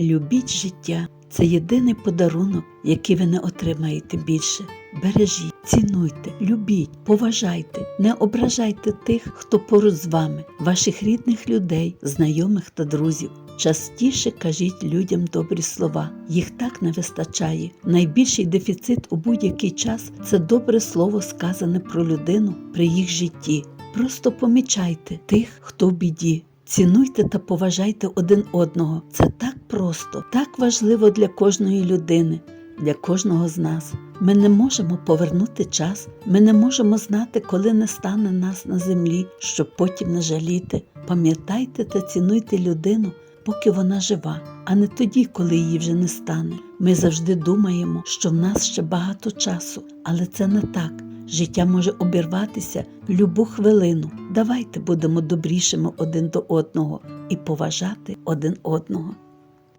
Любіть життя. Це єдиний подарунок, який ви не отримаєте більше. Бережіть, цінуйте, любіть, поважайте, не ображайте тих, хто поруч з вами, ваших рідних людей, знайомих та друзів. Частіше кажіть людям добрі слова. Їх так не вистачає. Найбільший дефіцит у будь-який час це добре слово, сказане про людину при їх житті. Просто помічайте тих, хто в біді. Цінуйте та поважайте один одного. Це так просто, так важливо для кожної людини, для кожного з нас. Ми не можемо повернути час, ми не можемо знати, коли не стане нас на землі, щоб потім не жаліти. Пам'ятайте та цінуйте людину, поки вона жива, а не тоді, коли її вже не стане. Ми завжди думаємо, що в нас ще багато часу, але це не так. Життя може обірватися любу хвилину. Давайте будемо добрішими один до одного і поважати один одного.